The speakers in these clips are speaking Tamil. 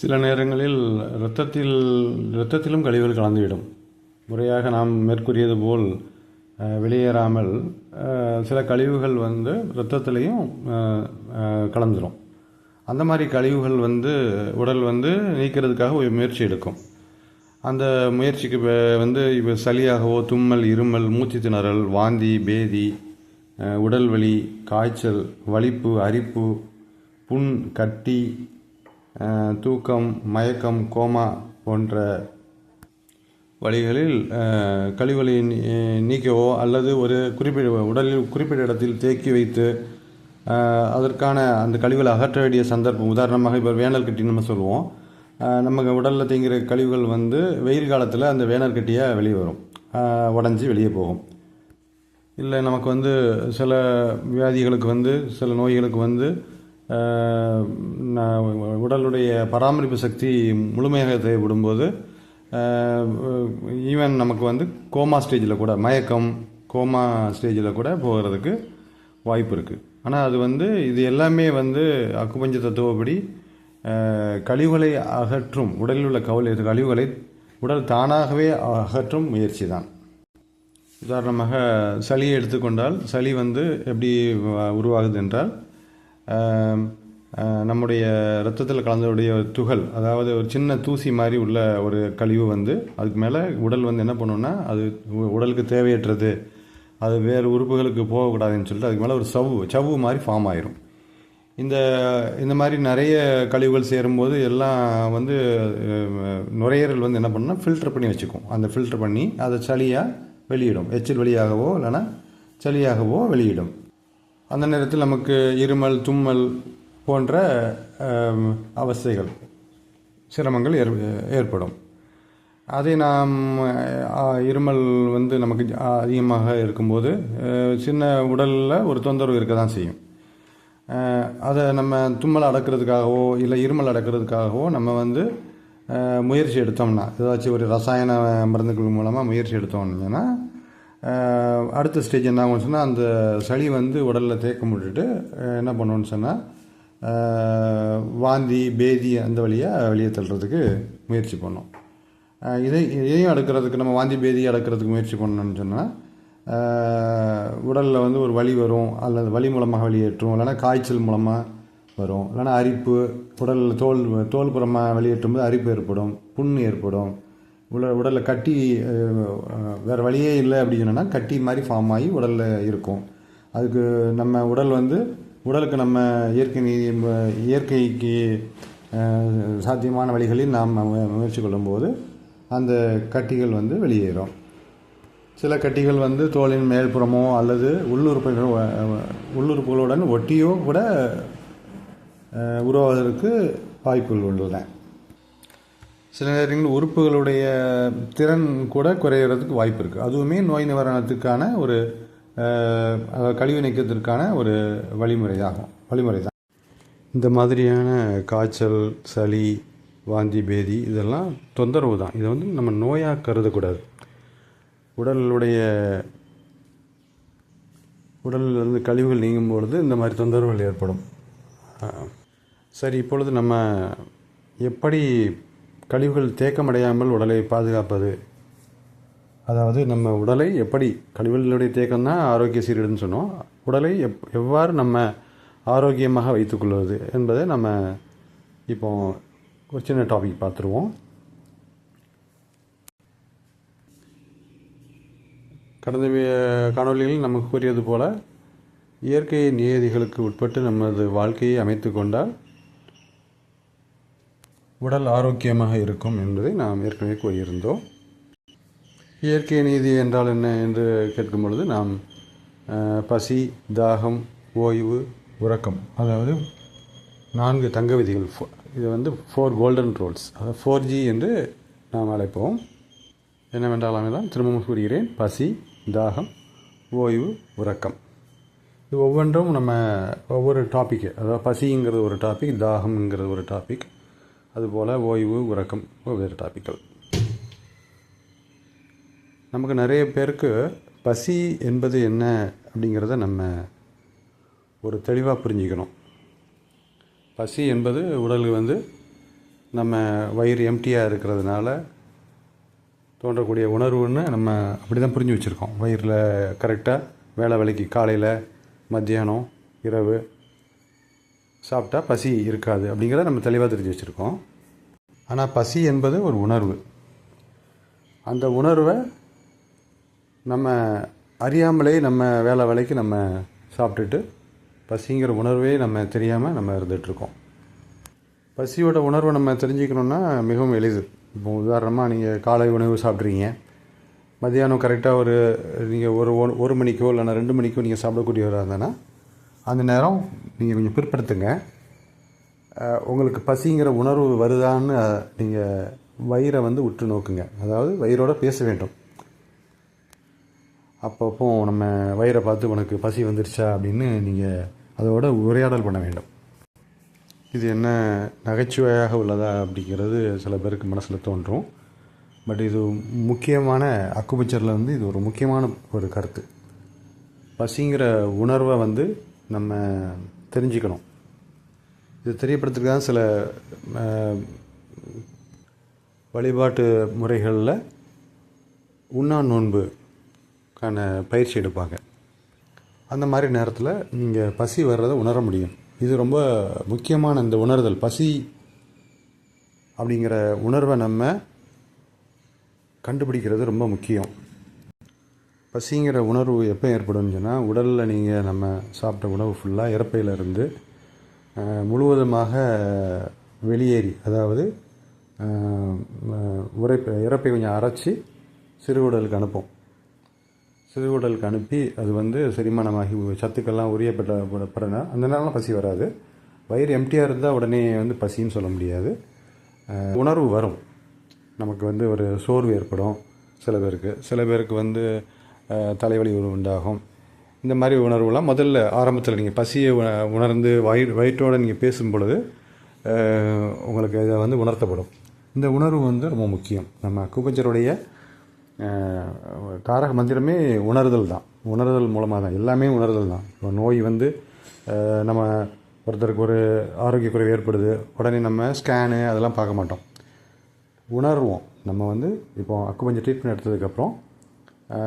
சில நேரங்களில் இரத்தத்தில் இரத்தத்திலும் கழிவுகள் கலந்துவிடும். முறையாக நாம் மேற்கூறியது போல் வெளியேறாமல் சில கழிவுகள் வந்து இரத்தத்திலையும் கலந்துடும் அந்த மாதிரி கழிவுகள் வந்து உடல் வந்து நீக்கிறதுக்காக ஒரு முயற்சி எடுக்கும். அந்த முயற்சிக்கு வந்து இப்போ சளியாகவோ தும்மல் இருமல் மூச்சு திணறல் வாந்தி பேதி உடல் வலி காய்ச்சல் வலிப்பு அரிப்பு புண் கட்டி தூக்கம் மயக்கம் கோமா போன்ற வழிகளில் கழிவுகளை நீ- நீக்கவோ அல்லது ஒரு குறிப்பிட்ட உடலில் குறிப்பிட்ட இடத்தில் தேக்கி வைத்து அதற்கான அந்த கழிவுகளை அகற்ற வேண்டிய சந்தர்ப்பம். உதாரணமாக இப்போ வேனல் கட்டி நம்ம சொல்லுவோம். நம்ம உடலில் தேங்கிற கழிவுகள் வந்து வெயில் காலத்தில் அந்த வேனல் கட்டியாக வெளியே வரும். உடஞ்சி வெளியே போகும். இல்லை நமக்கு வந்து சில வியாதிகளுக்கு வந்து சில நோய்களுக்கு வந்து உடலுடைய பராமரிப்பு சக்தி முழுமையாக தேவைப்படும் போது ஈவன் நமக்கு வந்து கோமா ஸ்டேஜில் கூட மயக்கம் கோமா ஸ்டேஜில் கூட போகிறதுக்கு வாய்ப்பு இருக்குது ஆனால் அது வந்து இது எல்லாமே வந்து அக்குபஞ்ச தத்துவப்படி கழிவுகளை அகற்றும் உடலில் உள்ள கவலை கழிவுகளை உடல் தானாகவே அகற்றும் முயற்சி தான் உதாரணமாக சளியை எடுத்துக்கொண்டால் சளி வந்து எப்படி உருவாகுது என்றால் நம்முடைய இரத்தத்தில் கலந்தவுடைய துகள் அதாவது ஒரு சின்ன தூசி மாதிரி உள்ள ஒரு கழிவு வந்து அதுக்கு மேலே உடல் வந்து என்ன பண்ணுன்னா அது உ- உடலுக்கு தேவையற்றது. அது வேறு உறுப்புகளுக்கு போகக்கூடாதுன்னு சொல்லிட்டு அதுக்கு மேலே ஒரு சவ்வு சவ்வு மாதிரி ஃபார்ம் ஆயிரும். இந்த இந்த மாதிரி நிறைய கழிவுகள் சேரும்போது எல்லாம் வந்து நுரையீரல் வந்து என்ன பண்ணுன்னா ஃபில்டர் பண்ணி வச்சுக்கும். அந்த ஃபில்டர் பண்ணி அதை சளியாக வெளியிடும். எச்சில் வழியாகவோ இல்லைனா சளியாகவோ வெளியிடும். அந்த நேரத்தில் நமக்கு இருமல் தும்மல் போன்ற அவஸ்தைகள் சிரமங்கள் ஏற் ஏற்படும். அதை நாம் இருமல் வந்து நமக்கு அதிகமாக இருக்கும்போது சின்ன உடலில் ஒரு தொந்தரவு இருக்க தான் செய்யும். அதை நம்ம தும்மல் அடக்கிறதுக்காகவோ இல்லை இருமல் அடக்கிறதுக்காகவோ நம்ம வந்து முயற்சி எடுத்தோம்னா ஏதாச்சும் ஒரு ரசாயன மருந்துகள் மூலமாக முயற்சி எடுத்தோம்னா அடுத்த ஸ்டேஜ் என்ன ஆகும்னு சொன்னால் அந்த சளி வந்து உடலில் தேக்க விட்டுட்டு என்ன பண்ணுவோன்னு சொன்னால் வாந்தி பேதி அந்த வழியாக வெளியே தள்ளுறதுக்கு முயற்சி பண்ணோம். இதை இதையும் அடக்கிறதுக்கு நம்ம வாந்தி பேதி அடக்கிறதுக்கு முயற்சி பண்ணோம்னு சொன்னால் உடலில் வந்து ஒரு வலி வரும் அல்லது வலி மூலமாக வெளியேற்றும் இல்லைன்னா காய்ச்சல் மூலமாக வரும் இல்லைன்னா அரிப்பு உடலில் தோல் தோல் புறமாக வெளியேற்றும் போது அரிப்பு ஏற்படும் புண் ஏற்படும் உடல் உடலில் கட்டி வேறு வழியே இல்லை அப்படின்னு கட்டி மாதிரி ஃபார்ம் ஆகி உடலில் இருக்கும். அதுக்கு நம்ம உடல் வந்து உடலுக்கு நம்ம இயற்கை நீதி இயற்கைக்கு சாத்தியமான வழிகளில் நாம் முயற்சி கொள்ளும்போது அந்த கட்டிகள் வந்து வெளியேறும். சில கட்டிகள் வந்து தோலின் மேல்புறமோ அல்லது உள்ளுறுப்புகளோ உள்ளுறுப்புகளுடன் ஒட்டியோ கூட உருவாவதற்கு வாய்ப்புகள் உள்ளன. சில நேரங்களில் உறுப்புகளுடைய திறன் கூட குறையிறதுக்கு வாய்ப்பு இருக்குது அதுவுமே நோய் நிவாரணத்துக்கான ஒரு கழிவு நீக்கத்திற்கான ஒரு வழிமுறையாகும் வழிமுறை தான் இந்த மாதிரியான காய்ச்சல் சளி வாந்தி பேதி இதெல்லாம் தொந்தரவு தான். இதை வந்து நம்ம நோயாக கருதக்கூடாது உடலுடைய உடலில் இருந்து கழிவுகள் நீங்கும் பொழுது இந்த மாதிரி தொந்தரவுகள் ஏற்படும். சரி இப்பொழுது நம்ம எப்படி கழிவுகள் தேக்கமடையாமல் உடலை பாதுகாப்பது. அதாவது நம்ம உடலை எப்படி கழிவுகளுடைய தேக்கம் தான் ஆரோக்கிய சீரடுன்னு சொன்னோம். உடலை எப் எவ்வாறு நம்ம ஆரோக்கியமாக வைத்துக்கொள்வது என்பதை நம்ம இப்போ ஒரு சின்ன டாபிக் பார்த்துருவோம். கடந்த காணொலியில் நமக்கு கூறியது போல இயற்கை நியதிகளுக்கு உட்பட்டு நமது வாழ்க்கையை அமைத்து கொண்டால் உடல் ஆரோக்கியமாக இருக்கும் என்பதை நாம் ஏற்கனவே கூறியிருந்தோம். இயற்கை நீதி என்றால் என்ன என்று கேட்கும் பொழுது நாம் பசி தாகம் ஓய்வு உறக்கம் அதாவது நான்கு தங்க விதிகள் ஃபோ- இது வந்து ஃபோர் கோல்டன் ரூல்ஸ் அதாவது ஃபோர் ஜி என்று நாம் அழைப்போம். என்னவென்றால் அமைதான் திரும்பவும் கூறுகிறேன் பசி தாகம் ஓய்வு உறக்கம். இது ஒவ்வொன்றும் நம்ம ஒவ்வொரு டாப்பிக்கு அதாவது பசிங்கிறது ஒரு டாபிக் தாகம்ங்கிறது ஒரு டாபிக் அதுபோல் ஓய்வு உறக்கம் வெவ்வேறு டாப்பிக்கள் நமக்கு நிறைய பேருக்கு பசி என்பது என்ன அப்படிங்கிறத நம்ம ஒரு தெளிவாக புரிஞ்சுக்கணும். பசி என்பது உடலுக்கு வந்து நம்ம வயிறு எம்டியாக இருக்கிறதுனால தோன்றக்கூடிய உணர்வுன்னு நம்ம அப்படி தான் புரிஞ்சு வச்சுருக்கோம். வயிறில் கரெக்டாக வேலை வேலைக்கு காலையில் மத்தியானம் இரவு சாப்பிட்டா பசி இருக்காது அப்படிங்கிறத நம்ம தெளிவாக தெரிஞ்சு வச்சுருக்கோம். ஆனால் பசி என்பது ஒரு உணர்வு. அந்த உணர்வை நம்ம அறியாமலே நம்ம வேலை வேலைக்கு நம்ம சாப்பிட்டுட்டு பசிங்கிற உணர்வே நம்ம தெரியாமல் நம்ம இருந்துகிட்ருக்கோம் பசியோட உணர்வை நம்ம தெரிஞ்சுக்கணுன்னா மிகவும் எளிது. இப்போ உதாரணமாக நீங்கள் காலை உணவு சாப்பிட்றீங்க. மதியானம் கரெக்டாக ஒரு நீங்கள் ஒரு ஒரு மணிக்கோ இல்லைன்னா ரெண்டு மணிக்கோ நீங்கள் சாப்பிடக்கூடியவராக இருந்தேன்னா அந்த நேரம் நீங்கள் கொஞ்சம் பிற்படுத்துங்க. உங்களுக்கு பசிங்கிற உணர்வு வருதான்னு நீங்கள் வயிறை வந்து உற்று நோக்குங்க. அதாவது வயிறோட பேச வேண்டும். அப்பப்போ நம்ம வயிறை பார்த்து உனக்கு பசி வந்துருச்சா அப்படின்னு நீங்கள் அதோட உரையாடல் பண்ண வேண்டும். இது என்ன நகைச்சுவையாக உள்ளதா அப்படிங்கிறது சில பேருக்கு மனசில் தோன்றும். பட் இது முக்கியமான அக்குபச்சரில் வந்து இது ஒரு முக்கியமான ஒரு கருத்து. பசிங்கிற உணர்வை வந்து நம்ம தெரிஞ்சுக்கணும். இது தெரியப்படுத்துறதுக்கு தான் சில வழிபாட்டு முறைகளில் உண்ணா நோன்புக்கான பயிற்சி எடுப்பாங்க. அந்த மாதிரி நேரத்தில் நீங்கள் பசி வர்றதை உணர முடியும். இது ரொம்ப முக்கியமான இந்த உணர்தல். பசி அப்படிங்கிற உணர்வை நம்ம கண்டுபிடிக்கிறது ரொம்ப முக்கியம். பசிங்கிற உணர்வு எப்போ ஏற்படும்னு சொன்னால் உடலில் நீங்கள் நம்ம சாப்பிட்ட உணவு ஃபுல்லாக இறப்பையிலிருந்து முழுவதுமாக வெளியேறி அதாவது உரைப்பை இறப்பை கொஞ்சம் அரைச்சி சிறுகுடலுக்கு அனுப்போம். சிறுகுடலுக்கு அனுப்பி அது வந்து செரிமானமாகி சத்துக்கள்லாம் உரியப்பட்ட படனா அந்த நேரம்லாம் பசி வராது. வயிறு எம்டியாக இருந்தால் உடனே வந்து பசின்னு சொல்ல முடியாது. உணர்வு வரும். நமக்கு வந்து ஒரு சோர்வு ஏற்படும் சில பேருக்கு. சில பேருக்கு வந்து தலைவலி உண்டாகும். இந்த மாதிரி உணர்வுலாம் முதல்ல ஆரம்பத்தில் நீங்கள் பசியை உண- உணர்ந்து வயிறு வயிற்றோடு நீங்கள் பேசும் பொழுது உங்களுக்கு இதை வந்து உணர்த்தப்படும். இந்த உணர்வு வந்து ரொம்ப முக்கியம். நம்ம அக்குபஞ்சருடைய அஹ், தாரக மந்திரமே உணர்தல் தான். உணர்தல் மூலமாக தான். எல்லாமே உணர்தல் தான். இப்போ நோய் வந்து நம்ம ஒருத்தருக்கு ஒரு ஆரோக்கிய குறைவு ஏற்படுது. உடனே நம்ம ஸ்கேனு அதெல்லாம் பார்க்க மாட்டோம். உணர்வோம். நம்ம வந்து இப்போ அக்குபஞ்சர் ட்ரீட்மெண்ட் எடுத்ததுக்கப்புறம்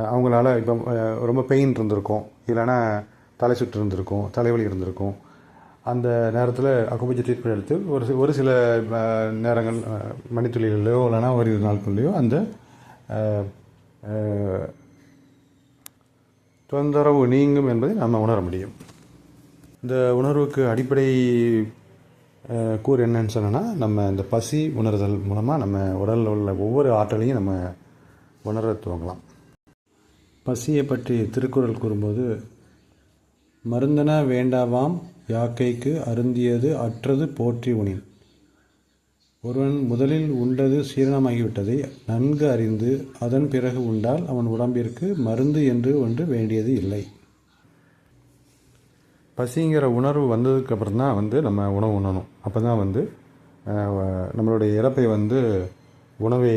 அவங்களால இப்போ ரொம்ப பெயின் இருந்திருக்கும். இல்லைன்னா தலை சுற்று இருந்திருக்கும் தலைவலி இருந்திருக்கும். அந்த நேரத்தில் அக்குபஞ்சர் ட்ரீட்மெண்ட் எடுத்து ஒரு ஒரு சில நேரங்கள் அஹ், மணித்துளிகளிலோ இல்லைன்னா ஒரு இரு நாட்கள்லையோ அந்த தொந்தரவு நீங்கும் என்பதை நம்ம உணர முடியும். இந்த உணர்வுக்கு அடிப்படை கூறு என்னன்னு சொன்னோன்னா நம்ம இந்த பசி உணர்தல் மூலமாக நம்ம உடலில் உள்ள ஒவ்வொரு ஆற்றலையும் நம்ம உணர துவங்கலாம். பசியை பற்றி திருக்குறள் கூறும்போது மருந்தன வேண்டாவாம் யாக்கைக்கு அருந்தியது அற்றது போற்றி உனின். ஒருவன் முதலில் உண்டது சீரணமாகிவிட்டதை நன்கு அறிந்து அதன் பிறகு உண்டால் அவன் உடம்பிற்கு மருந்து என்று ஒன்று வேண்டியது இல்லை. பசிங்கிற உணர்வு வந்ததுக்கு அப்புறம் தான் வந்து நம்ம உணவு உண்ணணும். அப்போ தான் வந்து நம்மளுடைய இறப்பை வந்து உணவை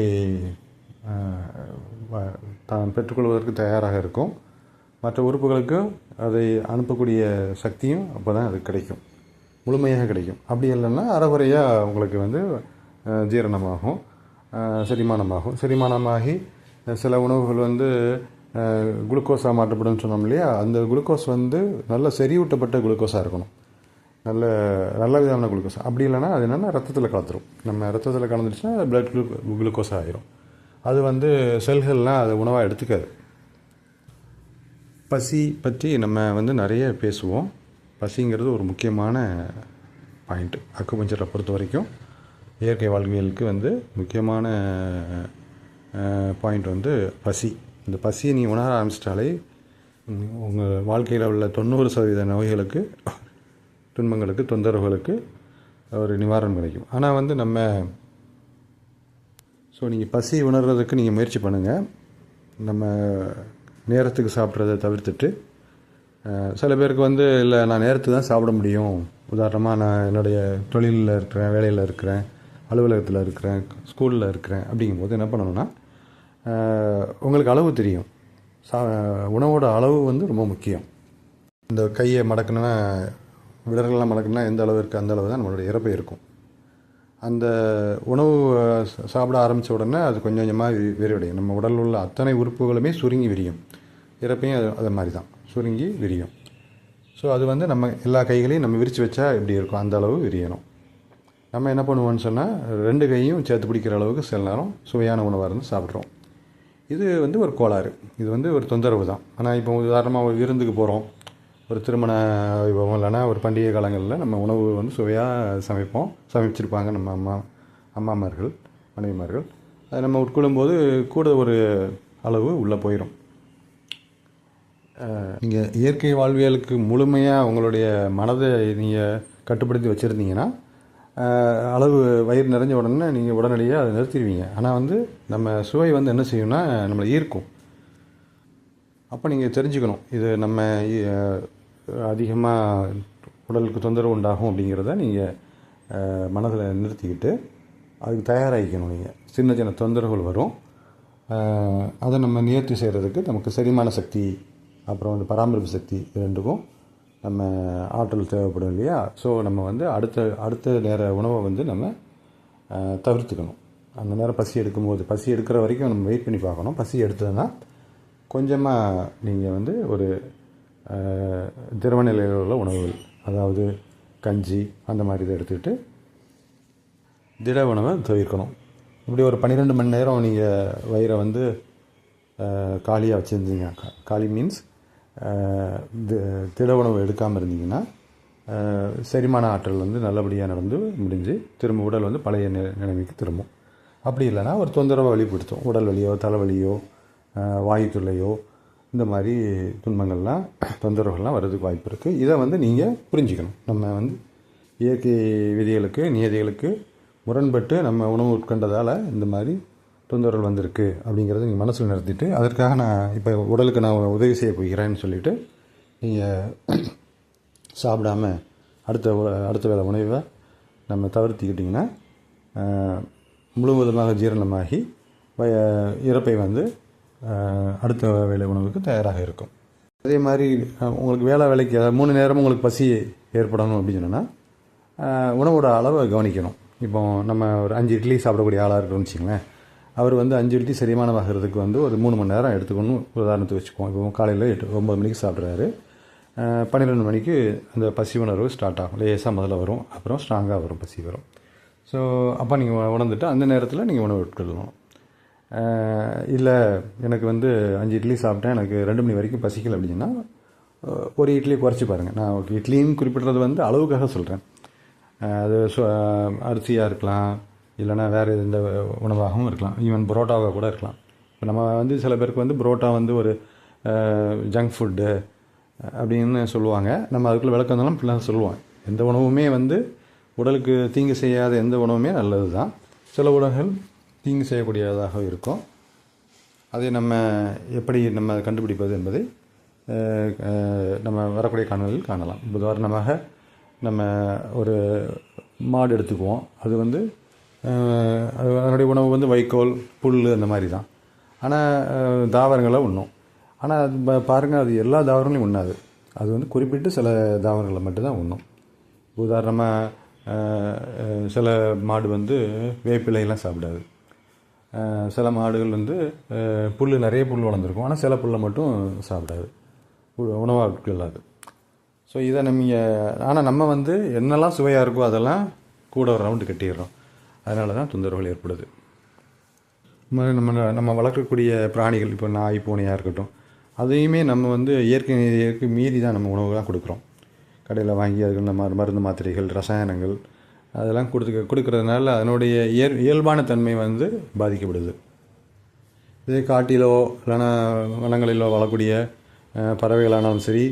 தான் பெற்றுக்கொள்வதற்கு தயாராக இருக்கும். மற்ற உறுப்புகளுக்கு அதை அனுப்பக்கூடிய சக்தியும் அப்போ தான் அது கிடைக்கும். முழுமையாக கிடைக்கும். அப்படி இல்லைன்னா அறகுறையாக உங்களுக்கு வந்து ஜீரணமாகும் செரிமானமாகும். செரிமானமாகி சில உணவுகள் வந்து குளுக்கோஸாக மாற்றப்படும் சொன்னோம் இல்லையா? அந்த குளுக்கோஸ் வந்து நல்ல செறிவூட்டப்பட்ட குளுக்கோஸாக இருக்கணும். நல்ல நல்ல விதமான குளுக்கோஸ். அப்படி இல்லைன்னா அது என்னென்னா ரத்தத்தில் கலந்துரும். நம்ம ரத்தத்தில் கலந்துருச்சுன்னா பிளட் குளு குளுக்கோஸ் ஆகிரும் அது வந்து செல்கள்லாம் அது உணவாக எடுத்துக்காது. பசி பற்றி நம்ம வந்து நிறைய பேசுவோம். பசிங்கிறது ஒரு முக்கியமான பாயிண்ட்டு அக்குபஞ்சரை பொறுத்த வரைக்கும் இயற்கை வாழ்வியலுக்கு வந்து முக்கியமான பாயிண்ட் வந்து பசி. இந்த பசியை நீ உணர ஆரம்பிச்சிட்டாலே உங்கள் வாழ்க்கையில் உள்ள தொண்ணூறு சதவீத நோய்களுக்கு துன்பங்களுக்கு தொந்தரவுகளுக்கு ஒரு நிவாரணம் கிடைக்கும். ஆனால் வந்து நம்ம ஸோ நீங்கள் பசி உணர்றதுக்கு நீங்கள் முயற்சி பண்ணுங்கள் நம்ம நேரத்துக்கு சாப்பிட்றத தவிர்த்துட்டு சில பேருக்கு வந்து இல்லை நான் நேரத்துக்கு தான் சாப்பிட முடியும். உதாரணமாக நான் என்னுடைய தொழிலில் இருக்கிறேன் வேலையில் இருக்கிறேன் அலுவலகத்தில் இருக்கிறேன் ஸ்கூலில் இருக்கிறேன் அப்படிங்கும்போது என்ன பண்ணணும்னா உங்களுக்கு அளவு தெரியும். சா உணவோட அளவு வந்து ரொம்ப முக்கியம். இந்த கையை மடக்கணுன்னா விடர்கள்லாம் மடக்கணுன்னா எந்த அளவு இருக்குது அந்த அளவு தான் நம்மளோட இறப்பு இருக்கும். அந்த உணவு சாப்பிட ஆரம்பித்த உடனே அது கொஞ்சம் கொஞ்சமாக விரிவடையும். நம்ம உடலில் உள்ள அத்தனை உறுப்புகளுமே சுருங்கி விரியும். இறப்பையும் அது அது மாதிரி தான். சுருங்கி விரியும். ஸோ அது வந்து நம்ம எல்லா கைகளையும் நம்ம விரித்து வச்சா எப்படி இருக்கும்? அந்த அளவு விரியணும். நம்ம என்ன பண்ணுவோம்னு சொன்னால் ரெண்டு கையும் சேர்த்து பிடிக்கிற அளவுக்கு சில நேரம் சுவையான உணவாக இருந்து சாப்பிட்றோம். இது வந்து ஒரு கோளாறு. இது வந்து ஒரு தொந்தரவு தான். ஆனால் இப்போ உதாரணமாக ஒரு விருந்துக்கு போகிறோம் ஒரு திருமண வைபவம் இல்லைன்னா ஒரு பண்டிகை காலங்களில் நம்ம உணவு வந்து சுவையாக சமைப்போம். சமைச்சிருப்பாங்க நம்ம அம்மா அம்மாமார்கள் மனைவிமார்கள். அதை நம்ம உட்கொள்ளும்போது கூட ஒரு அளவு உள்ளே போயிடும் நீங்கள் இயற்கை வாழ்வியலுக்கு முழுமையாக உங்களுடைய மனதை நீங்கள் கட்டுப்படுத்தி வச்சுருந்தீங்கன்னா அளவு வயிறு நிறைஞ்ச உடனே நீங்கள் உடனடியாக அதை நிறுத்திடுவீங்க. ஆனால் வந்து நம்ம சுவை வந்து என்ன செய்யும்னா நம்மளை ஈர்க்கும். அப்போ நீங்கள் தெரிஞ்சுக்கணும். இது நம்ம அதிகமாக உடலுக்கு தொந்தரவு உண்டாகும் அப்படிங்கிறத நீங்கள் மனதில் நிறுத்திக்கிட்டு அதுக்கு தயாராகிக்கணும் நீங்கள் சின்ன சின்ன தொந்தரவுகள் வரும். அதை நம்ம நியர்த்தி செய்கிறதுக்கு நமக்கு செரிமான சக்தி அப்புறம் வந்து பராமரிப்பு சக்தி ரெண்டுக்கும் நம்ம ஆற்றல் தேவைப்படும் இல்லையா? ஸோ நம்ம வந்து அடுத்த அடுத்த நேர உணவை வந்து நம்ம தவிர்த்துக்கணும். அந்த நேரம் பசி எடுக்கும்போது பசி எடுக்கிற வரைக்கும் நம்ம வெயிட் பண்ணி பார்க்கணும். பசி எடுத்ததுன்னா கொஞ்சமாக நீங்கள் வந்து ஒரு திரவ நிலையில் உள்ள உணவுகள் அதாவது கஞ்சி அந்த மாதிரி இதை எடுத்துக்கிட்டு திட உணவை தவிர்க்கணும். இப்படி ஒரு பன்னிரெண்டு மணி நேரம் நீங்கள் வயிறை வந்து காலியாக வச்சுருந்தீங்க. காலி மீன்ஸ் திட உணவு எடுக்காமல் இருந்தீங்கன்னா செரிமான ஆற்றல் வந்து நல்லபடியாக நடந்து முடிஞ்சு திரும்ப உடல் வந்து பழைய நிலைமைக்கு திரும்பும். அப்படி இல்லைன்னா ஒரு தொந்தரவை வெளிப்படுத்தும் உடல் வலியோ தலைவலியோ அஹ், வாயு தொல்லையோ இந்த மாதிரி துன்பங்கள்லாம் தொந்தரவுகள்லாம் வர்றதுக்கு வாய்ப்பு இருக்குது இதை வந்து நீங்கள் புரிஞ்சுக்கணும். நம்ம வந்து இயற்கை விதிகளுக்கு நியதிகளுக்கு முரண்பட்டு நம்ம உணவு உட்கொண்டதால் இந்த மாதிரி தொந்தரவுகள் வந்திருக்கு அப்படிங்கிறத நீங்கள் மனசில் நிறுத்திட்டு அதற்காக நான் இப்போ உடலுக்கு நான் உதவி செய்ய போகிறேன்னு சொல்லிவிட்டு நீங்கள் சாப்பிடாம அடுத்த அடுத்த வேலை உணவை நம்ம தவிர்த்திக்கிட்டிங்கன்னா முழுவதுமாக ஜீரணமாகி வய இறப்பை வந்து அடுத்த வேலை உணவுக்கு தயாராக இருக்கும். அதே மாதிரி உங்களுக்கு வேலை வேலைக்கு மூணு நேரமும் உங்களுக்கு பசி ஏற்படணும் அப்படின்னு சொன்னால் உணவோட அளவை கவனிக்கணும். இப்போ நம்ம ஒரு அஞ்சு இட்லி சாப்பிடக்கூடிய ஆளாக இருக்கணும்னு வச்சுக்கோங்களேன். அவர் வந்து அஞ்சு இட்லி செரிமானமாகிறதுக்கு வந்து ஒரு மூணு மணி நேரம் எடுத்துக்கணும் உதாரணத்துக்கு வச்சுக்குவோம். இப்போ காலையில் எட்டு ஒம்பது மணிக்கு சாப்பிட்றாரு. பன்னிரெண்டு மணிக்கு அந்த பசி உணர்வு ஸ்டார்ட் ஆகும். லேசாக முதல்ல வரும். அப்புறம் ஸ்ட்ராங்காக வரும் பசி வரும். ஸோ அப்போ நீங்கள் உணர்ந்துட்டு அந்த நேரத்தில் நீங்கள் உணவு உட்கொள்ளணும் இல்லை எனக்கு வந்து அஞ்சு இட்லி சாப்பிட்டேன். எனக்கு ரெண்டு மணி வரைக்கும் பசிக்கல அப்படின்னா ஒரு இட்லி குறைச்சி பாருங்கள் நான் ஓகே இட்லின்னு குறிப்பிடுறது வந்து அளவுக்காக சொல்கிறேன் அது சு- அரிசியாக இருக்கலாம் இல்லைன்னா வேறு எந்த உணவாகவும் இருக்கலாம். ஈவன் புரோட்டாவாக கூட இருக்கலாம். இப்போ நம்ம வந்து சில பேருக்கு வந்து புரோட்டா வந்து ஒரு ஜங்க் ஃபுட்டு அப்படின்னு சொல்லுவாங்க. நம்ம அதுக்குள்ளே விளக்கம் இருந்தாலும் இப்படிலாம் சொல்லுவோம் எந்த உணவுமே வந்து உடலுக்கு தீங்கு செய்யாத எந்த உணவுமே நல்லது தான் சில உணவுகள் தீங்கு செய்யக்கூடியதாக இருக்கும். அதை நம்ம எப்படி நம்ம கண்டுபிடிப்பது என்பதை நம்ம வரக்கூடிய காணொலியில் காணலாம். உதாரணமாக நம்ம ஒரு மாடு எடுத்துக்குவோம். அது வந்து அது அதனுடைய உணவு வந்து வைக்கோல் புல் அந்த மாதிரி தான். ஆனால் தாவரங்களை உண்ணும். ஆனால் அது ப- அது எல்லா தாவரங்களையும் உண்ணாது. அது வந்து குறிப்பிட்டு சில தாவரங்களை மட்டும்தான் உண்ணும். உதாரணமாக சில மாடு வந்து வேப்பிலையெல்லாம் சாப்பிடாது. சில மாடுகள் வந்து புல் நிறைய புல் வளர்ந்துருக்கும். ஆனால் சில புல்லை மட்டும் சாப்பிடாது. உ- உணவாக உட்கொள்ளாது ஸோ இதை நம்ம ஆனால் நம்ம வந்து என்னெல்லாம் சுவையாக இருக்கோ அதெல்லாம் கூட ஒரு ரவுண்டு கட்டிடுறோம். அதனால தான் தொந்தரவுகள் ஏற்படுது. நம்ம நம்ம நம்ம வளர்க்கக்கூடிய பிராணிகள் இப்போ நாய் பூனையாக இருக்கட்டும் அதையுமே நம்ம வந்து இயற்கை இயற்கை மீறி தான் நம்ம உணவு தான் கொடுக்குறோம். கடையில் வாங்கி அதுக்கு நம்ம மருந்து மாத்திரைகள் ரசாயனங்கள் அதெல்லாம் கொடுத்து கொடுக்கறதுனால அதனுடைய இயல் இயல்பான தன்மை வந்து பாதிக்கப்படுது. இதே காட்டிலோ இல்லைன்னா வனங்களிலோ வாழக்கூடிய பறவைகளானாலும் சரி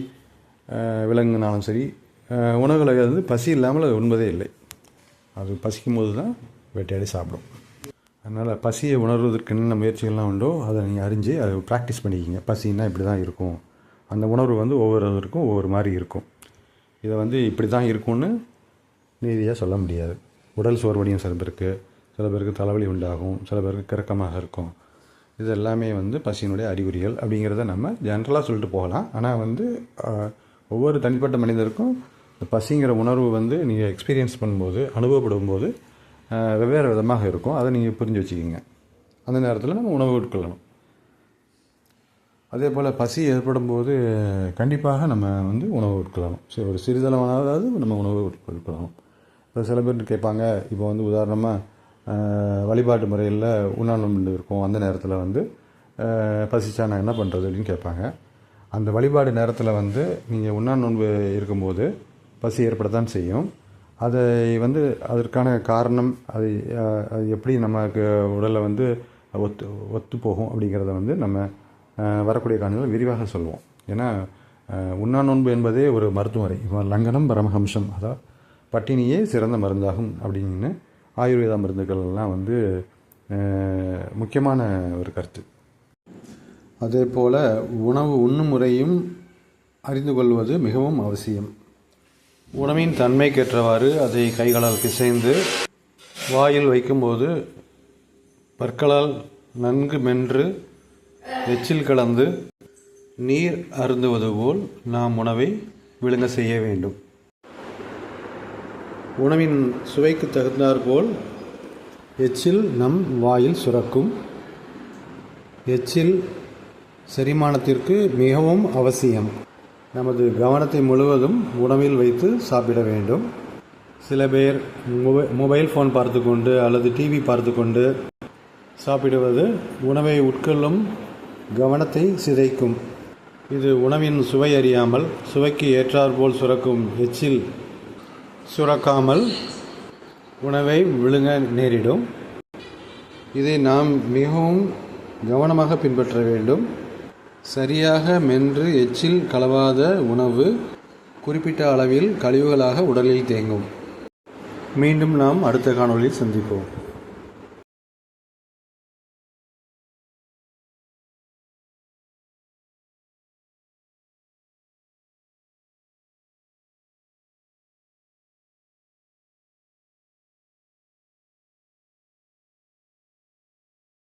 விலங்குனாலும் சரி உணவுகளை வந்து பசி இல்லாமல் அது உண்பதே இல்லை. அது பசிக்கும் போது தான் வேட்டையாடி சாப்பிடும். அதனால் பசியை உணர்வதற்கு என்னென்ன முயற்சிகள்லாம் உண்டோ அதை நீங்கள் அறிஞ்சு அதை ப்ராக்டிஸ் பண்ணிக்கிங்க. பசின்னா இப்படி தான் இருக்கும். அந்த உணர்வு வந்து ஒவ்வொருவருக்கும் ஒவ்வொரு மாதிரி இருக்கும். இதை வந்து இப்படி தான் இருக்கும்னு நீதியாக சொல்ல முடியாது. உடல் சோர்வடையும் சில பேருக்கு. சில பேருக்கு தலைவலி உண்டாகும். சில பேருக்கு கிறக்கமாக இருக்கும். இது எல்லாமே வந்து பசியினுடைய அறிகுறிகள் அப்படிங்கிறத நம்ம ஜென்ரலாக சொல்லிட்டு போகலாம். ஆனால் வந்து ஒவ்வொரு தனிப்பட்ட மனிதருக்கும் இந்த பசிங்கிற உணர்வு வந்து நீங்கள் எக்ஸ்பீரியன்ஸ் பண்ணும்போது அனுபவப்படும் போது வெவ்வேறு விதமாக இருக்கும். அதை நீங்கள் புரிஞ்சு வச்சுக்கிங்க. அந்த நேரத்தில் நம்ம உணவு உட்கொள்ளணும். அதே போல் பசி ஏற்படும் போது கண்டிப்பாக நம்ம வந்து உணவு உட்கொள்ளணும். சரி ஒரு சிறிதளவானதாவது நம்ம உணவு உட்கொள்ளணும். இப்போ சில பேர் கேட்பாங்க இப்போ வந்து உதாரணமாக வழிபாட்டு முறையில் உண்ணாநோன்பு இருக்கும். அந்த நேரத்தில் வந்து பசிச்சா நான் என்ன பண்ணுறது அப்படின்னு கேட்பாங்க. அந்த வழிபாடு நேரத்தில் வந்து நீங்கள் உண்ணா நோன்பு இருக்கும்போது பசி ஏற்படத்தான் செய்யும். அதை வந்து அதற்கான காரணம் அது அது எப்படி நமக்கு உடலில் வந்து ஒத்து ஒத்து போகும் அப்படிங்கிறத வந்து நம்ம வரக்கூடிய காரணங்கள் விரிவாக சொல்லுவோம் ஏன்னா உண்ணா நோன்பு என்பதே ஒரு மருத்துவரை லங்கனம் பரமஹம்சம் அதாவது பட்டினியே சிறந்த மருந்தாகும் அப்படின்னு ஆயுர்வேத மருந்துகள்லாம் வந்து முக்கியமான ஒரு கருத்து. அதே போல் உணவு உண்ணும் முறையும் அறிந்து கொள்வது மிகவும் அவசியம். உணவின் தன்மைக்கேற்றவாறு அதை கைகளால் பிசைந்து வாயில் வைக்கும்போது பற்களால் நன்கு மென்று எச்சில் கலந்து நீர் அருந்துவது போல் நாம் உணவை விழுங்க செய்ய வேண்டும். உணவின் சுவைக்கு தகுந்தாற்போல் எச்சில் நம் வாயில் சுரக்கும். எச்சில் செரிமானத்திற்கு மிகவும் அவசியம். நமது கவனத்தை முழுவதும் உணவில் வைத்து சாப்பிட வேண்டும். சில பேர் மொபை மொபைல் ஃபோன் பார்த்து கொண்டு அல்லது டிவி பார்த்து கொண்டு சாப்பிடுவது உணவை உட்கொள்ளும் கவனத்தை சிதைக்கும். இது உணவின் சுவை அறியாமல் சுவைக்கு ஏற்றாற்போல் சுரக்கும் எச்சில் சுரக்காமல் உணவை விழுங்க நேரிடும். இதை நாம் மிகவும் கவனமாக பின்பற்ற வேண்டும். சரியாக மென்று எச்சில் கலவாத உணவு குறிப்பிட்ட அளவில் கழிவுகளாக உடலில் தேங்கும். மீண்டும் நாம் அடுத்த காணொளியில் சந்திப்போம்.